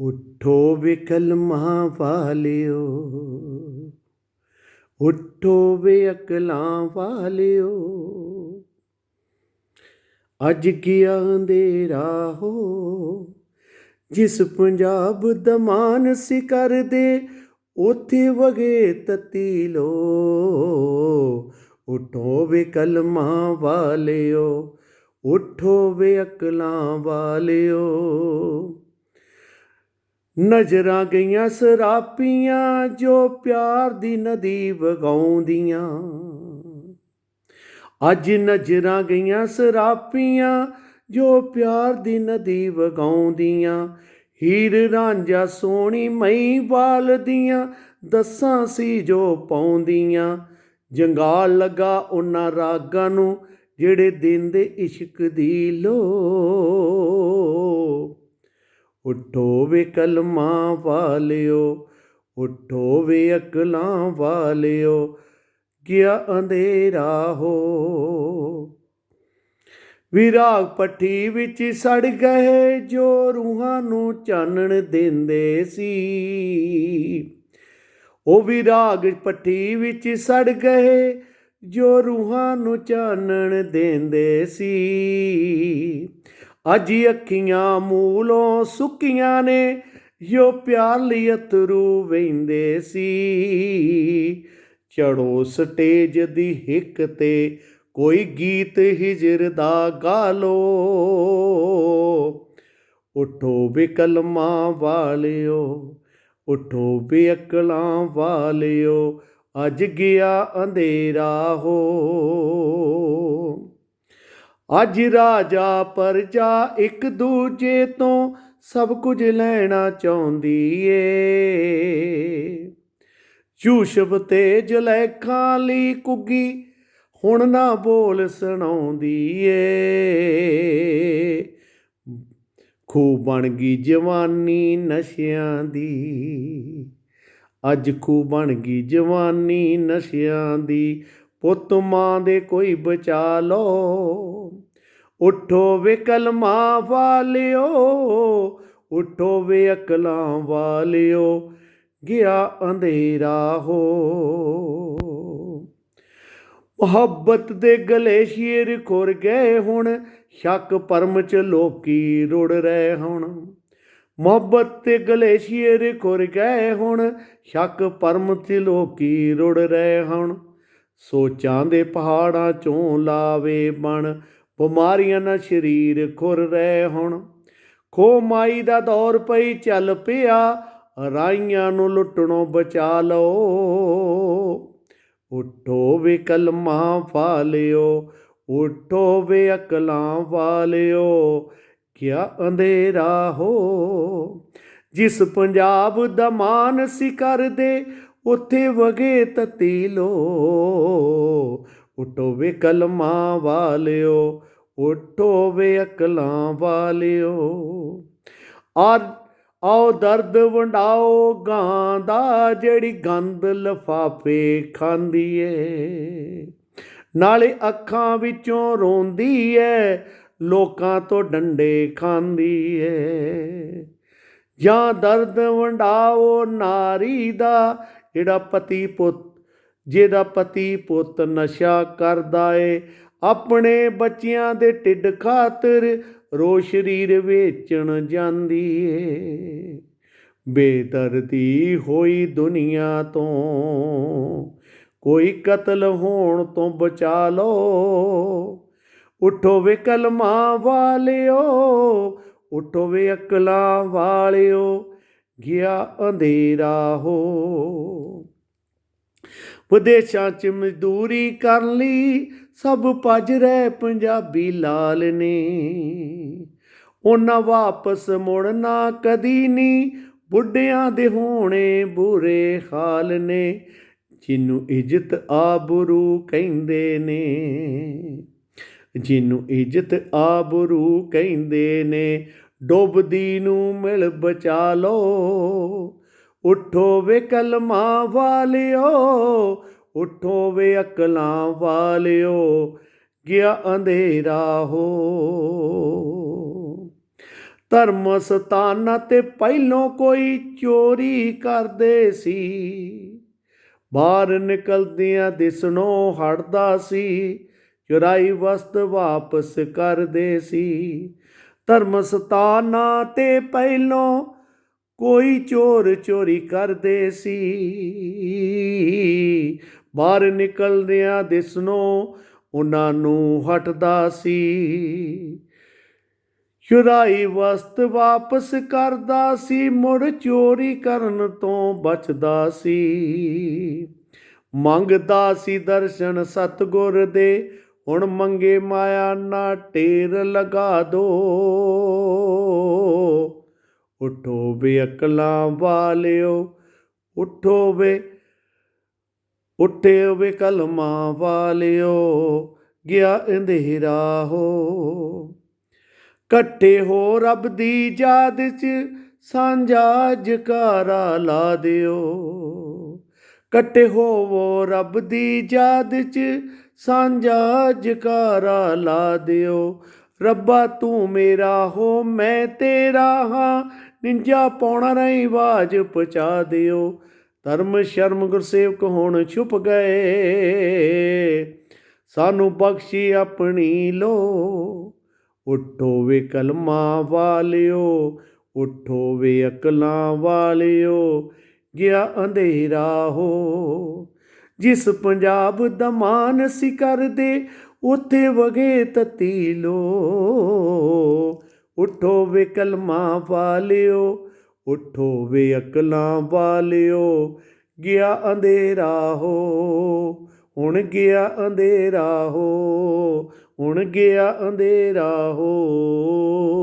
ਉਠੋ ਵੇ ਕਲਮਾਂ ਵਾਲਿਓ ਉਠੋ ਵੇ ਅਕਲਾਂ ਵਾਲਿਓ। ਅੱਜ ਗਿਆ ਅੰਧੇਰਾ ਹੋ, ਜਿਸ ਪੰਜਾਬ ਦਮਾਨ ਸੀ ਕਰਦੇ, ਉਥੇ ਵਗੇ ਤਤੀ ਲੋ ਉਠੋ ਵੇ ਕਲਮਾਂ ਵਾਲਿਓ ਉਠੋ ਵੇ ਅਕਲਾਂ ਵਾਲਿਓ। ਨਜ਼ਰਾਂ ਗਈਆਂ ਸਰਾਪੀਆਂ ਜੋ ਪਿਆਰ ਦੀ ਨਦੀ ਵਗਾਉਂਦੀਆਂ। ਅੱਜ ਨਜ਼ਰਾਂ ਗਈਆਂ ਸਰਾਪੀਆਂ ਜੋ ਪਿਆਰ ਦੀ ਨਦੀ ਵਗਾਉਂਦੀਆਂ। ਹੀਰ ਰਾਂਝਾ ਸੋਹਣੀ ਮਈ ਵਾਲਦੀਆਂ, ਦੱਸਾਂ ਸੀ ਜੋ ਪਾਉਂਦੀਆਂ। ਜੰਗਾਲ ਲਗਾ ਉਹਨਾਂ ਰਾਗਾਂ ਨੂੰ, ਜਿਹੜੇ ਦਿਨ ਦੇ ਇਸ਼ਕ ਦੀ ਲੋ ਉਠੋ ਵੇ ਕਲਮਾਂ ਵਾਲਿਓ ਉਠੋ ਵੇ ਅਕਲਾਂ ਵਾਲਿਓ ਗਿਆ ਅੰਧੇਰਾ ਹੋ। ਵਿਰਾਗ ਪੱਠੀ ਵਿੱਚ ਸੜ ਗਏ ਜੋ ਰੂਹਾਂ ਨੂੰ ਚਾਨਣ ਦਿੰਦੇ ਸੀ। ਉਹ ਵਿਰਾਗ ਪੱਠੀ ਵਿੱਚ ਸੜ ਗਏ ਜੋ ਰੂਹਾਂ ਨੂੰ ਚਾਨਣ ਦਿੰਦੇ ਸੀ। ਅੱਜ ਅੱਖੀਆਂ ਮੂਲੋਂ ਸੁੱਕੀਆਂ ਨੇ ਜੋ ਪਿਆਰ ਲਈ ਅਤਰੂ ਵਹਿੰਦੇ ਸੀ। ਚੜੋ ਸਟੇਜ ਦੀ ਹਿੱਕ ਤੇ ਕੋਈ ਗੀਤ ਹਿਜਰ ਦਾ ਗਾ ਲੋ। ਉਠੋ ਵੇ ਕਲਮਾਂ ਵਾਲਿਓ, ਉਠੋ ਵੇ ਅਕਲਾਂ ਵਾਲਿਓ, ਅੱਜ ਗਿਆ ਅੰਧੇਰਾ ਹੋ। ਅੱਜ ਰਾਜਾ ਪਰਜਾ ਇੱਕ ਦੂਜੇ ਤੋਂ ਸਭ ਕੁਝ ਲੈਣਾ ਚਾਹੁੰਦੀ ਏ। ਯੂਸ਼ਫ ਤੇ ਜਲੈਖਾਂ ਲਈ ਕੁੱਗੀ ਹੁਣ ਨਾ ਬੋਲ ਸੁਣਾਉਂਦੀ ਏ। ਖੂ ਬਣ ਗਈ ਜਵਾਨੀ ਨਸ਼ਿਆਂ ਦੀ। ਅੱਜ ਖੂ ਬਣ ਗਈ ਜਵਾਨੀ ਨਸ਼ਿਆਂ ਦੀ। ਪੁੱਤ ਮਾਂ ਦੇ ਕੋਈ ਬਚਾ ਲੋ ਉਠੋ ਵੇ ਕਲਮਾਂ ਵਾਲਿਓ, ਉਠੋ ਵੇ ਅਕਲਾਂ ਵਾਲਿਓ, ਗਿਆ ਅੰਧੇਰਾ ਹੋ। ਮੁਹੱਬਤ ਦੇ ਗਲੇਸ਼ੀਅਰ ਖੁਰ ਗਏ ਹੁਣ, ਸ਼ੱਕ ਪਰਮ ਚ ਲੋਕੀ ਰੁੜ ਰਹੇ ਹੁਣ। ਮੁਹੱਬਤ ਤੇ ਗਲੇਸ਼ੀਅਰ ਖੁਰ ਗਏ ਹੁਣ, ਸ਼ੱਕ ਪਰਮ 'ਚ ਲੋਕੀ ਰੁੜ ਰਹੇ ਹੁਣ। ਸੋਚਾਂ ਦੇ ਪਹਾੜਾਂ ਚੋਂ ਲਾਵੇ ਬਣ, ਬਿਮਾਰੀਆਂ ਨਾਲ ਸਰੀਰ ਖੁਰ ਰਹੇ ਹੁਣ। ਖੋ ਮਾਈ ਦਾ ਦੌਰ ਪਈ ਚੱਲ ਪਿਆ, ਰਾਈਆਂ ਨੂੰ ਲੁੱਟਣੋਂ ਬਚਾ ਲਓ। ਉਠੋ ਵੇ ਕਲਮਾਂ ਵਾਲਿਓ ਉਠੋ ਵੇ ਅਕਲਾਂ ਵਾਲਿਓ, ਕਿਆ ਅੰਧੇਰਾ ਹੋ। ਜਿਸ ਪੰਜਾਬ ਦਾ ਮਾਨ ਸੀ ਕਰਦੇ ਉਥੇ ਵਗੇ ਤਤੀ ਲੋ ਉਠੋ ਵੇ ਕਲਮਾਂ ਵਾਲਿਓ, ਉਠੋ ਵੇ ਅਕਲਾਂ ਵਾਲਿਓ। ਆਰ, ਆਓ ਦਰਦ ਵੰਡਾਓ ਗਾਂ ਦਾ, ਜਿਹੜੀ ਗੰਦ ਲਫਾਫੇ ਖਾਂਦੀ ਏ ਨਾਲੇ ਅੱਖਾਂ ਵਿੱਚੋਂ ਰੋਂਦੀ ਏ ਲੋਕਾਂ ਤੋਂ ਡੰਡੇ ਖਾਂਦੀ ਏ ਜਾਂ ਦਰਦ ਵੰਡਾਓ ਨਾਰੀ ਦਾ ਜਿਹੜਾ ਪਤੀ ਪੁੱਤ, ਜਿਹਦਾ ਪਤੀ ਪੁੱਤ ਨਸ਼ਾ ਕਰਦਾ ਏ, ਆਪਣੇ ਬੱਚਿਆਂ ਦੇ ਢਿੱਡ ਖਾਤਰ ਰੋ ਸਰੀਰ ਵੇਚਣ ਜਾਂਦੀ ਏ। ਬੇਦਰਦੀ ਹੋਈ ਦੁਨੀਆ ਤੋਂ, ਕੋਈ ਕਤਲ ਹੋਣ ਤੋਂ ਬਚਾ ਲੋ। ਉਠੋ ਵੇ ਕਲਮਾਂ ਵਾਲਿਓ, ਉਠੋ ਵੇ ਅਕਲਾਂ ਵਾਲਿਓ ਗਿਆ ਅੰਧੇਰਾ ਹੋ। ਵਿਦੇਸ਼ਾਂ 'ਚ ਮਜ਼ਦੂਰੀ ਕਰਨ ਲਈ, ਸਭ ਭੱਜ ਰਹਿ ਪੰਜਾਬੀ ਲਾਲ ਨੇ। ਉਹਨਾਂ ਵਾਪਸ ਮੁੜਨਾ ਕਦੀ ਨਹੀਂ ਬੁੱਢਿਆਂ ਦੇ ਹੋਣੇ ਬੁਰੇ ਹਾਲ ਨੇ ਜਿਹਨੂੰ ਇੱਜ਼ਤ ਆਬਰੂ ਕਹਿੰਦੇ ਨੇ। ਜਿਹਨੂੰ ਇੱਜ਼ਤ ਆਬਰੂ ਕਹਿੰਦੇ ਨੇ ਡੁੱਬਦੀ ਨੂੰ ਮਿਲ ਬਚਾ ਲੋ। ਉਠੋ ਵੇ ਕਲਮਾਂ ਵਾਲਿਓ, ਉਠੋ ਵੇ ਅਕਲਾਂ ਵਾਲਿਓ, ਗਿਆ ਅੰਧੇਰਾ ਹੋ। ਧਰਮ ਸਤਾਨਾ ਤੇ ਪਹਿਲੋਂ ਕੋਈ ਚੋਰੀ ਕਰਦੇ ਸੀ। ਬਾਹਰ ਨਿਕਲਦਿਆਂ ਦਿਸਣੋਂ ਹਟਦਾ ਸੀ, ਚੁਰਾਈ ਵਸਤ ਵਾਪਸ ਕਰਦੇ ਸੀ। ਧਰਮ ਸਤਾਨਾ ਤੇ ਪਹਿਲੋਂ ਕੋਈ ਚੋਰ ਚੋਰੀ ਕਰਦੇ ਸੀ। ਬਾਹਰ ਨਿਕਲਦਿਆਂ ਦਿਸਣੋਂ ਉਹਨਾਂ ਨੂੰ ਹਟਦਾ ਸੀ। ਚੁਰਾਈ ਵਸਤ ਵਾਪਸ ਕਰਦਾ ਸੀ, ਮੁੜ ਚੋਰੀ ਕਰਨ ਤੋਂ ਬਚਦਾ ਸੀ। ਮੰਗਦਾ ਸੀ ਦਰਸ਼ਨ ਸਤਗੁਰ ਦੇ ਹੁਣ ਮੰਗੇ ਮਾਇਆ ਨਾ ਢੇਰ ਲਗਾ ਦੋ। ਉਠੋ ਵੇ ਅਕਲਾਂ ਵਾਲਿਓ, ਉਠੋ ਵੇ, ਉੱਠੇ ਵੇ ਕਲਮਾਂ ਵਾਲਿਓ, ਗਿਆ ਅੰਧੇਰਾ ਹੋ। ਇਕੱਠੇ ਹੋ ਰੱਬ ਦੀ ਯਾਦ ਚ, ਸਾਂਝਾ ਜਕਾਰਾ ਲਾ ਦਿਓ। ਇਕੱਠੇ ਹੋਵੋ ਰੱਬ ਦੀ ਯਾਦ ਚ ਸਾਂਝਾ ਜਕਾਰਾ ਲਾ ਦਿਓ। ਰੱਬਾ, ਤੂੰ ਮੇਰਾ ਹੋ, ਮੈਂ ਤੇਰਾ ਹਾਂ। ਨਿੰਜਾ ਪਾਉਣਾ ਨਹੀਂ, ਆਵਾਜ਼ ਪਹੁੰਚਾ ਦਿਓ। ਧਰਮ, ਸ਼ਰਮ, ਗੁਰਸੇਵਕ ਹੁਣ ਛੁਪ ਗਏ। ਸਾਨੂੰ ਬਖਸ਼ੀ ਆਪਣੀ ਲੋ। ਉਠੋ ਵੇ ਕਲਮਾਂ ਵਾਲਿਓ, ਉਠੋ ਵੇ ਅਕਲਾਂ ਵਾਲਿਓ। ਗਿਆ ਅੰਧੇਰਾ ਹੋ। ਜਿਸ ਪੰਜਾਬ ਦਾ ਮਾਨ ਸੀ ਕਰਦੇ, ਉਥੇ ਵਗੇ ਤਤੀ ਲੋ। ਉਠੋ ਵੇ ਕਲਮਾਂ ਵਾਲਿਓ, ਉਠੋ ਵੇ ਅਕਲਾਂ ਵਾਲਿਓ, ਗਿਆ ਅੰਧੇਰਾ ਹੋ। ਹੁਣ ਗਿਆ ਅੰਧੇਰਾ ਹੋ, ਹੁਣ ਗਿਆ ਅੰਧੇਰਾ ਹੋ।